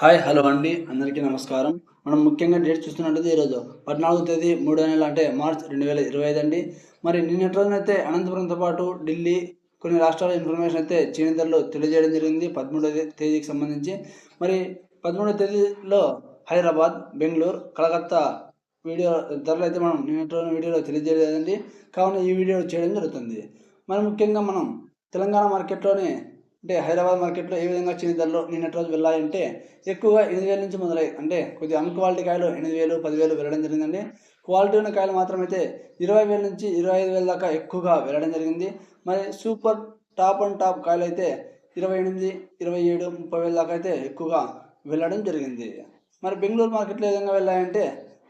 Hi hello అండి. అందరికీ నమస్కారం. మనం ముఖ్యంగా డేట్ చూస్తున్నట్టు ఈరోజు పద్నాలుగో తేదీ మూడో నెల అంటే మార్చ్ రెండు వేల ఇరవై ఐదు అండి. మరి నిన్నటి రోజునైతే అనంతపురంతో పాటు ఢిల్లీ కొన్ని రాష్ట్రాల ఇన్ఫర్మేషన్ అయితే చీని ధరలు తెలియజేయడం జరిగింది పదమూడో తేదీకి సంబంధించి. మరి పదమూడో తేదీలో హైదరాబాద్ బెంగళూరు కలకత్తా వీడియో ధరలు అయితే మనం నిన్నటి రోజున వీడియోలో తెలియజేయలేదండి. కావున ఈ వీడియో చేయడం జరుగుతుంది. మరి ముఖ్యంగా మనం తెలంగాణ మార్కెట్లోనే అంటే హైదరాబాద్ మార్కెట్లో ఏ విధంగా చిన్న ధరలు నిన్నటి రోజు వెళ్ళాయంటే ఎక్కువగా ఎనిమిది వేల నుంచి మొదలై అంటే కొద్దిగా అన్ క్వాలిటీ కాయలు ఎనిమిది వేలు పదివేలు వెళ్ళడం జరిగిందండి. క్వాలిటీ ఉన్న కాయలు మాత్రం అయితే ఇరవై వేల నుంచి ఇరవై ఐదు వేల దాకా ఎక్కువగా వెళ్ళడం జరిగింది. మరి సూపర్ టాప్ అండ్ టాప్ కాయలు అయితే ఇరవై ఎనిమిది ఇరవై ఏడు ముప్పై వేల దాకా అయితే ఎక్కువగా వెళ్ళడం జరిగింది. మరి బెంగళూరు మార్కెట్లో ఏ విధంగా వెళ్ళాయంటే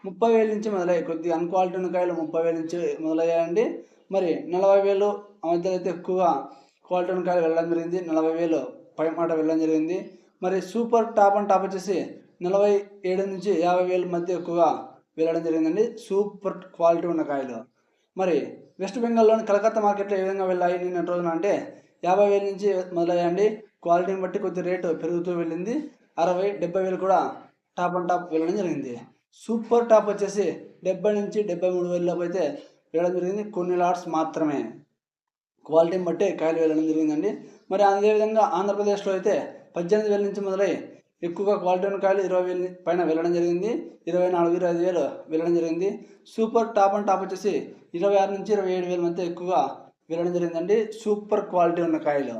ముప్పై వేల నుంచి మొదలయ్యాయి కొద్దిగా అన్క్వాలిటీ ఉన్న కాయలు ముప్పై వేల నుంచి మొదలయ్యాయండి. మరి నలభై వేలు ఆ మధ్యలో అయితే ఎక్కువగా క్వాలిటీ ఉన్న కాయలు వెళ్ళడం జరిగింది. నలభై వేలు పై మాట వెళ్ళడం జరిగింది. మరి సూపర్ టాప్ అండ్ టాప్ వచ్చేసి నలభై ఏడు నుంచి యాభై వేల మధ్య ఎక్కువగా వెళ్ళడం జరిగిందండి. సూపర్ క్వాలిటీ ఉన్న కాయలు. మరి వెస్ట్ బెంగాల్లోని కలకత్తా మార్కెట్లో ఏ విధంగా వెళ్ళాయి? నిన్న రోజున అంటే యాభై వేల నుంచి మొదలయ్యండి క్వాలిటీని బట్టి కొద్ది రేటు పెరుగుతూ వెళ్ళింది. అరవై డెబ్బై వేలు కూడా టాప్ అండ్ టాప్ వెళ్ళడం జరిగింది. సూపర్ టాప్ వచ్చేసి డెబ్బై నుంచి డెబ్బై మూడు వేలలోపు అయితే వెళ్ళడం జరిగింది. కొన్ని లాట్స్ మాత్రమే. క్వాలిటీని బట్టి కాయలు వెళ్ళడం జరిగిందండి. మరి అదేవిధంగా ఆంధ్రప్రదేశ్లో అయితే పద్దెనిమిది వేల నుంచి మొదలై ఎక్కువగా క్వాలిటీ ఉన్న కాయలు ఇరవై వేల పైన వెళ్ళడం జరిగింది. ఇరవై నాలుగు ఇరవై ఐదు వేలు వెళ్ళడం జరిగింది. సూపర్ టాప్ అండ్ టాప్ వచ్చేసి ఇరవై ఆరు నుంచి ఇరవై ఏడు వేల మధ్య ఎక్కువగా వెళ్ళడం జరిగిందండి. సూపర్ క్వాలిటీ ఉన్న కాయలు.